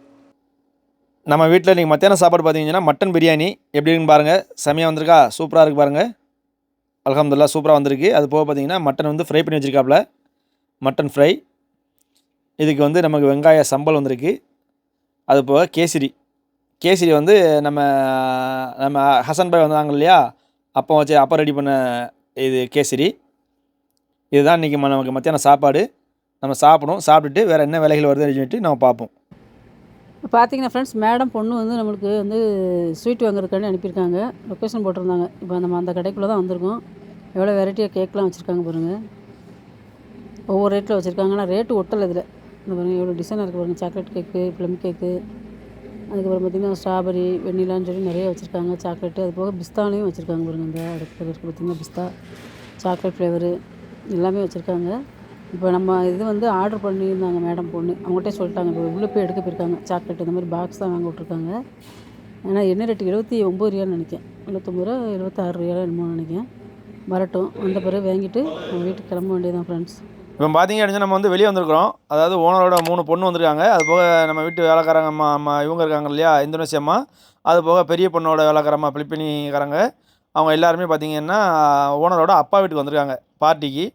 நம்ம வீட்டில் இன்றைக்கி மத்தியானம் சாப்பாடு பார்த்தீங்கன்னா மட்டன் பிரியாணி எப்படி இருக்குன்னு பாருங்கள் செமையாக வந்திருக்கா? சூப்பராக இருக்குது பாருங்கள் அல்ஹம்துலில்லாஹ் சூப்பராக வந்திருக்கு. அது போக பார்த்தீங்கன்னா மட்டன் வந்து ஃப்ரை பண்ணி வச்சுருக்காப்புல மட்டன் ஃப்ரை இதுக்கு வந்து நமக்கு வெங்காய சம்பல் வந்திருக்கு. அது போக கேசரி. கேசரி வந்து நம்ம நம்ம ஹசன் பாய் வந்தாங்க இல்லையா? அப்போ வச்சு அப்போ ரெடி பண்ண இது கேசரி. இதுதான் இன்றைக்கி நமக்கு மத்தியானம் சாப்பாடு. நம்ம சாப்பிடும் சாப்பிட்டுட்டு வேறு என்ன வேலைகள் வருதுன்னு சொல்லிட்டு நம்ம பார்ப்போம். பார்த்தீங்கன்னா ஃப்ரெண்ட்ஸ் மேடம் பொண்ணு வந்து நம்மளுக்கு வந்து ஸ்வீட் வாங்குறதுக்காண்டி அனுப்பியிருக்காங்க. லொக்கேஷன் போட்டிருந்தாங்க. இப்போ நம்ம அந்த கடைக்குள்ளே தான் வந்திருக்கோம். எவ்வளோ வெரைட்டியாக கேக்லாம் வச்சுருக்காங்க பாருங்கள் ஒவ்வொரு ரேட்டில் வச்சுருக்காங்க. ஆனால் ரேட்டு ஒட்டலை இதில். இந்த பாருங்கள் எவ்வளோ டிசைனாக இருக்குது பாருங்கள் சாக்லேட் கேக்கு ப்ளம் கேக்கு அதுக்கப்புறம் பார்த்திங்கன்னா ஸ்ட்ராபெரி வெண்ணிலான்னு சொல்லி நிறைய வச்சுருக்காங்க சாக்லேட்டு அது போக பிஸ்தாலையும் வச்சுருக்காங்க பாருங்கள் இந்த அடுத்த இருக்குது பார்த்திங்கன்னா பிஸ்தா சாக்லேட் ஃப்ளேவரு எல்லாமே வச்சுருக்காங்க. இப்போ நம்ம இது வந்து ஆர்டர் பண்ணியிருந்தாங்க மேடம் பொண்ணு. அவங்கள்ட்டே சொல்லிட்டாங்க இப்போ உள்ளே போய் எடுக்க போயிருக்காங்க சாக்லேட் இந்த மாதிரி பாக்ஸ் தான் வாங்க விட்ருக்காங்க ஏன்னா எண்ணெய் ரேட்டு எழுபத்தி ஒம்பது ரூபான்னு நினைக்கிறேன். எழுபத்தொம்பது ரூபா எழுபத்தாறு ரியாலோ என்னமோ நினைக்கிறேன். வரட்டும். வந்த பிறகு வாங்கிட்டு நம்ம வீட்டுக்கு கிளம்ப வேண்டியதான் ஃப்ரெண்ட்ஸ் இப்போ பார்த்தீங்க அப்படின்னா நம்ம வந்து வெளியே வந்திருக்கிறோம். அதாவது ஓனரோட மூணு பொண்ணு வந்திருக்காங்க. அது போக நம்ம வீட்டு வேலைக்காரங்க அம்மா அம்மா இவங்க இருக்காங்க இல்லையா? இந்தோனேசியா அம்மா. அது போக பெரிய பொண்ணோட வேலைக்காரம்மா பிலிப்பினிக்காரங்க. அவங்க எல்லாருமே பார்த்தீங்கன்னா ஓனரோட அப்பா வீட்டுக்கு வந்திருக்காங்க பார்ட்டிக்கு.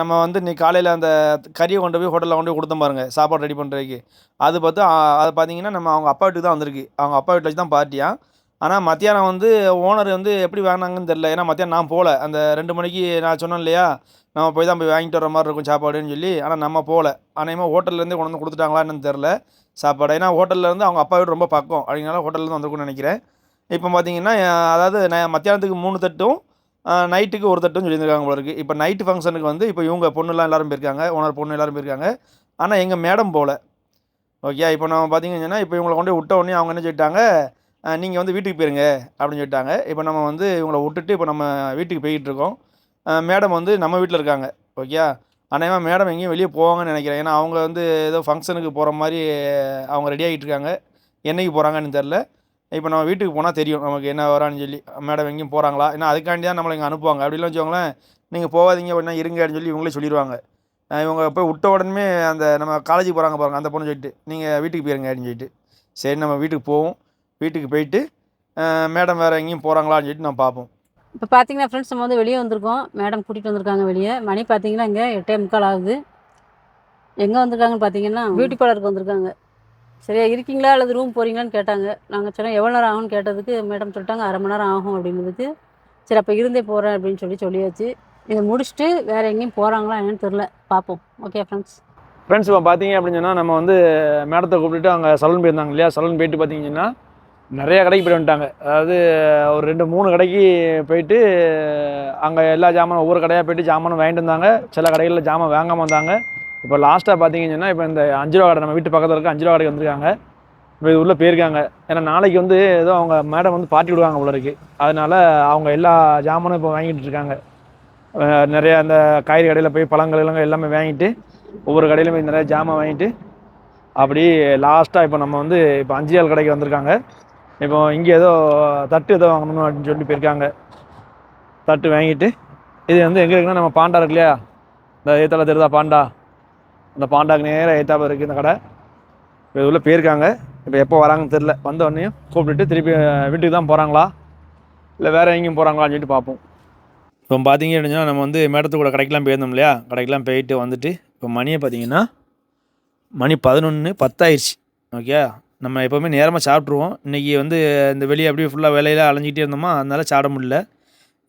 நம்ம வந்து இன்றைக்கி காலையில் அந்த கறியை கொண்டு போய் ஹோட்டலில் கொண்டு போய் கொடுத்தோம் பாருங்கள் சாப்பாடு ரெடி பண்ணுறதுக்கு அது பார்த்து அது பார்த்தீங்கன்னா நம்ம அவங்க அப்பா வீட்டுக்கு தான் வந்திருக்கு. அவங்க அப்பா வீட்டில் வச்சு தான் பார்ட்டியா? ஆனால் மத்தியானம் வந்து ஓனர் வந்து எப்படி வாங்கினாங்கன்னு தெரில ஏன்னா மத்தியானம் நான் போகல அந்த ரெண்டு மணிக்கு நான் சொன்னேன் இல்லையா? நம்ம போய் தான் போய் வாங்கிட்டு வர மாதிரி இருக்கும் சாப்பாடுன்னு சொல்லி ஆனால் நம்ம போகல. அநேகமாக ஹோட்டல்லேருந்தே கொண்டு வந்து கொடுத்துட்டாங்களான்னு தெரில சாப்பாடு ஏன்னா ஹோட்டல்லேருந்து அவங்க அப்பா வீடு ரொம்ப பக்கம். அப்படிங்கனால ஹோட்டல்லேருந்து வந்திருக்கும்னு நினைக்கிறேன். இப்போ பார்த்தீங்கன்னா அதாவது நான் மத்தியானத்துக்கு மூணு தட்டும் நைட்டுக்கு ஒரு தட்டும் சொல்லியிருக்காங்க போல இருக்குது இப்போ நைட்டு ஃபங்க்ஷனுக்கு வந்து இப்போ இவங்க பொண்ணுலாம் எல்லோரும் போயிருக்காங்க ஓனர் பொண்ணு எல்லாரும் போயிருக்காங்க. ஆனால் எங்கள் மேடம் போகல. ஓகே இப்போ நம்ம பார்த்தீங்கன்னா இப்போ இவங்களை கொண்டு போய் விட்ட உடனே அவங்க என்ன சொல்லிட்டாங்க நீங்கள் வந்து வீட்டுக்கு போயிருங்க அப்படின்னு சொல்லிட்டாங்க. இப்போ நம்ம வந்து இவங்களை விட்டுட்டு இப்போ நம்ம வீட்டுக்கு போய்கிட்டு இருக்கோம். மேடம் வந்து நம்ம வீட்டில் இருக்காங்க. ஓகே அநேகமாக மேடம் எங்கேயும் வெளியே போவாங்கன்னு நினைக்கிறேன். ஏன்னா அவங்க வந்து ஏதோ ஃபங்க்ஷனுக்கு போகிற மாதிரி அவங்க ரெடி ஆகிட்டு இருக்காங்க. என்னைக்கு போகிறாங்கன்னு தெரில இப்போ நம்ம வீட்டுக்கு போனால் தெரியும். நமக்கு என்ன வரான்னு சொல்லி மேடம் எங்கேயும் போகிறாங்களா ஏன்னா அதுக்காண்டி தான் நம்மளை இங்கே அனுப்புவாங்க. அப்படிலாம் வச்சுக்கோங்களேன் நீங்கள் போகாதீங்க அப்படின்னா இருங்கன்னு சொல்லி இவங்களே சொல்லிடுவாங்க இவங்க போய் விட்ட உடனே அந்த நம்ம காலேஜுக்கு போகிறாங்க பாருங்க அந்த பொண்ணு சொல்லிட்டு நீங்கள் வீட்டுக்கு போயிருங்க அப்படின்னு சொல்லிட்டு. சரி நம்ம வீட்டுக்கு போவோம். வீட்டுக்கு போயிட்டு மேடம் வேறு எங்கேயும் போகிறாங்களான்னு சொல்லிட்டு நான் பார்ப்போம். இப்போ பார்த்தீங்கன்னா ஃப்ரெண்ட்ஸ் நம்ம வந்து வெளியே வந்திருக்கோம். மேடம் கூட்டிகிட்டு வந்திருக்காங்க வெளியே. மணி பார்த்தீங்கன்னா இங்கே எட்டே முக்கால் ஆகுது. எங்கே வந்திருக்காங்கன்னு பார்த்தீங்கன்னா பியூட்டி பார்லருக்கு வந்திருக்காங்க. சரியா இருக்கீங்களா அல்லது ரூம் போகிறீங்களான்னு கேட்டாங்க. நாங்கள் சொன்னோம் எவ்வளோ நேரம் ஆகும்னு கேட்டதுக்கு மேடம் சொல்லிட்டாங்க அரை மணி நேரம் ஆகும் அப்படிங்கிறதுக்கு. சரி அப்போ இருந்தே போகிறேன் அப்படின்னு சொல்லி சொல்லியாச்சு. இதை முடிச்சுட்டு வேறு எங்கேயும் போகிறாங்களா என்னன்னு தெரில பார்ப்போம் ஓகே ஃப்ரெண்ட்ஸ் ஃப்ரெண்ட்ஸ் இப்போ பார்த்தீங்க அப்படின்னு சொன்னால் நம்ம வந்து மேடத்தை கூப்பிட்டுட்டு அங்கே சலூன் போயிருந்தாங்க இல்லையா? சலூன் போயிட்டு பார்த்தீங்கன்னா நிறையா கடைக்கு போயிட்டு வந்துட்டாங்க. அதாவது ஒரு ரெண்டு மூணு கடைக்கு போயிட்டு அங்கே எல்லா ஜாமானும் ஒவ்வொரு கடையாக போயிட்டு ஜாமானும் வாங்கிட்டு வந்தாங்க. சில கடைகளில் ஜாமான் வாங்காமல் வந்தாங்க. இப்போ லாஸ்ட்டாக பார்த்தீங்கன்னா இப்போ இந்த அஞ்சு ரூபா கடை நம்ம வீட்டு பக்கத்தில் இருக்க அஞ்சு ரூபா கடைக்கு வந்திருக்காங்க. இப்போ இது உள்ளே போயிருக்காங்க. ஏன்னா நாளைக்கு வந்து ஏதோ அவங்க மேடம் வந்து பார்ட்டி விடுவாங்க உள்ளருக்கு இருக்கு. அதனால அவங்க எல்லா ஜாமானும் இப்போ வாங்கிட்டு இருக்காங்க. நிறைய அந்த காய்கறி கடையில் போய் பழங்கள் எல்லாம் எல்லாமே வாங்கிட்டு ஒவ்வொரு கடையிலும் போய் நிறையா ஜாமான் வாங்கிட்டு அப்படி லாஸ்ட்டாக இப்போ நம்ம வந்து இப்போ அஞ்சு ஆள் கடைக்கு வந்திருக்காங்க. இப்போ இங்கே ஏதோ தட்டு ஏதோ வாங்கணும் அப்படின்னு சொல்லி போயிருக்காங்க. தட்டு வாங்கிட்டு இது வந்து எங்கே இருக்குன்னா நம்ம பாண்டா இருக்கு இல்லையா? இந்த ஏத்தால தெரியுதா பாண்டா? அந்த பாண்டாக்கு நேராக ஏத்தாப்புல இருக்குது இந்த கடை. இப்போ இது உள்ள போயிருக்காங்க. இப்போ எப்போ வராங்கன்னு தெரில வந்த உடனே கூப்பிட்டுட்டு திருப்பி வீட்டுக்கு தான் போகிறாங்களா இல்லை வேறு எங்கேயும் போகிறாங்களான்னு சொல்லிட்டு பார்ப்போம். இப்போ பார்த்தீங்க அப்படின்னா நம்ம வந்து மேடத்து கூட கடைக்கெலாம் போயிருந்தோம் இல்லையா? கடைக்கெலாம் போயிட்டு வந்துட்டு இப்போ மணியை பார்த்தீங்கன்னா மணி பதினொன்று பத்தாயிடுச்சு ஓகே? நம்ம எப்போவுமே நேரமாக சாப்பிட்ருவோம் இன்றைக்கி வந்து இந்த வெளியே அப்படியே ஃபுல்லாக வேலையில் அலைஞ்சிக்கிட்டே இருந்தோமா அதனால் சாப்பிட முடியல.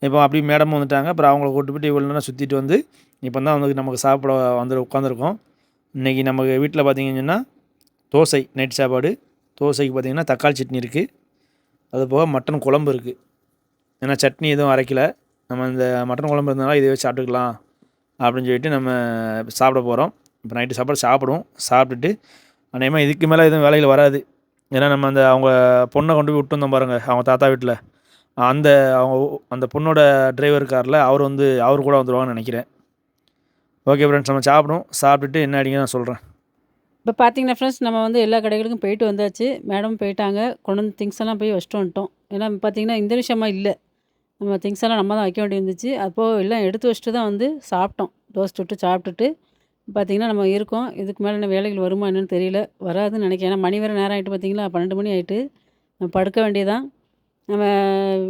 இப்போ அப்படியே மேடமும் வந்துட்டாங்க. அப்புறம் அவங்கள கூட்டு போயிட்டு இவ்வளோ நேரம் சுற்றிட்டு வந்து இப்போ தான் வந்து நமக்கு சாப்பிட வந்து உட்காந்துருக்கோம் இன்றைக்கி நமக்கு வீட்டில் பார்த்தீங்கன்னா தோசை நைட் சாப்பாடு. தோசைக்கு பார்த்தீங்கன்னா தக்காளி சட்னி இருக்குது அது போக மட்டன் குழம்பு இருக்குது ஏன்னா சட்னி எதுவும் அரைக்கல. நம்ம இந்த மட்டன் குழம்பு இருந்தனால இதுவே வச்சு சாப்பிட்டுக்கலாம் அப்படின்னு சொல்லிட்டு நம்ம சாப்பிட போகிறோம் இப்போ நைட்டு சாப்பாடு சாப்பிடுவோம். சாப்பிட்டுட்டு அநேகமாக இதுக்கு மேலே எதுவும் வேலையில் வராது. ஏன்னா நம்ம அந்த அவங்க பொண்ணை கொண்டு போய் விட்டு வந்தோம் அவங்க தாத்தா வீட்டில் அந்த அவங்க அந்த பொண்ணோட டிரைவர் காரில் அவர் வந்து அவர் கூட வந்துடுவாங்கன்னு நினைக்கிறேன். ஓகே ஃப்ரெண்ட்ஸ் நம்ம சாப்பிடுவோம். சாப்பிட்டுட்டு என்ன அடிங்க நான் சொல்கிறேன் இப்போ பார்த்தீங்கன்னா ஃப்ரெண்ட்ஸ் நம்ம வந்து எல்லா கடைகளுக்கும் போயிட்டு வந்தாச்சு. மேடம் போயிட்டாங்க. கொண்டு வந்து திங்ஸ் எல்லாம் போய் வச்சுட்டு வந்துட்டோம் ஏன்னா பார்த்தீங்கன்னா இந்த விஷயமா இல்லை. நம்ம திங்ஸ் எல்லாம் நம்ம தான் வைக்க வேண்டியிருந்துச்சு. அப்போது எல்லாம் எடுத்து வச்சுட்டு தான் வந்து சாப்பிட்டோம். தோசை சுட்டு சாப்பிட்டுட்டு பார்த்திங்கன்னா நம்ம இருக்கோம். இதுக்கு மேலே என்ன வேலைகள் வருமா என்னன்னு தெரியல. வராதுன்னு நினைக்கிறேன். ஏன்னா மணி வேறு நேரம் ஆகிட்டு பார்த்தீங்களா பன்னெண்டு மணி ஆகிட்டு நம்ம படுக்க வேண்டியதான் நம்ம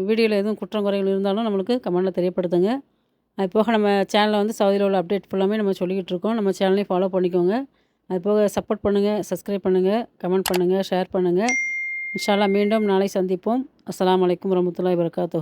வீடியோவில் எதுவும் குற்றம் குறைகள் இருந்தாலும் நம்மளுக்கு கமெண்டில் தெரியப்படுத்துங்க. அது போக நம்ம சேனலில் வந்து சவுதியில் உள்ள அப்டேட் ஃபுல்லாமே நம்ம சொல்லிக்கிட்டு இருக்கோம். நம்ம சேனலையும் ஃபாலோ பண்ணிக்கோங்க. அது போக சப்போர்ட் பண்ணுங்கள் சப்ஸ்கிரைப் பண்ணுங்கள் கமெண்ட் பண்ணுங்கள் ஷேர் பண்ணுங்கள் இன்ஷால்லா மீண்டும் நாளை சந்திப்போம். அஸ்லாம் வலைக்கம் வரமத்துல்லா வரகாத்தூ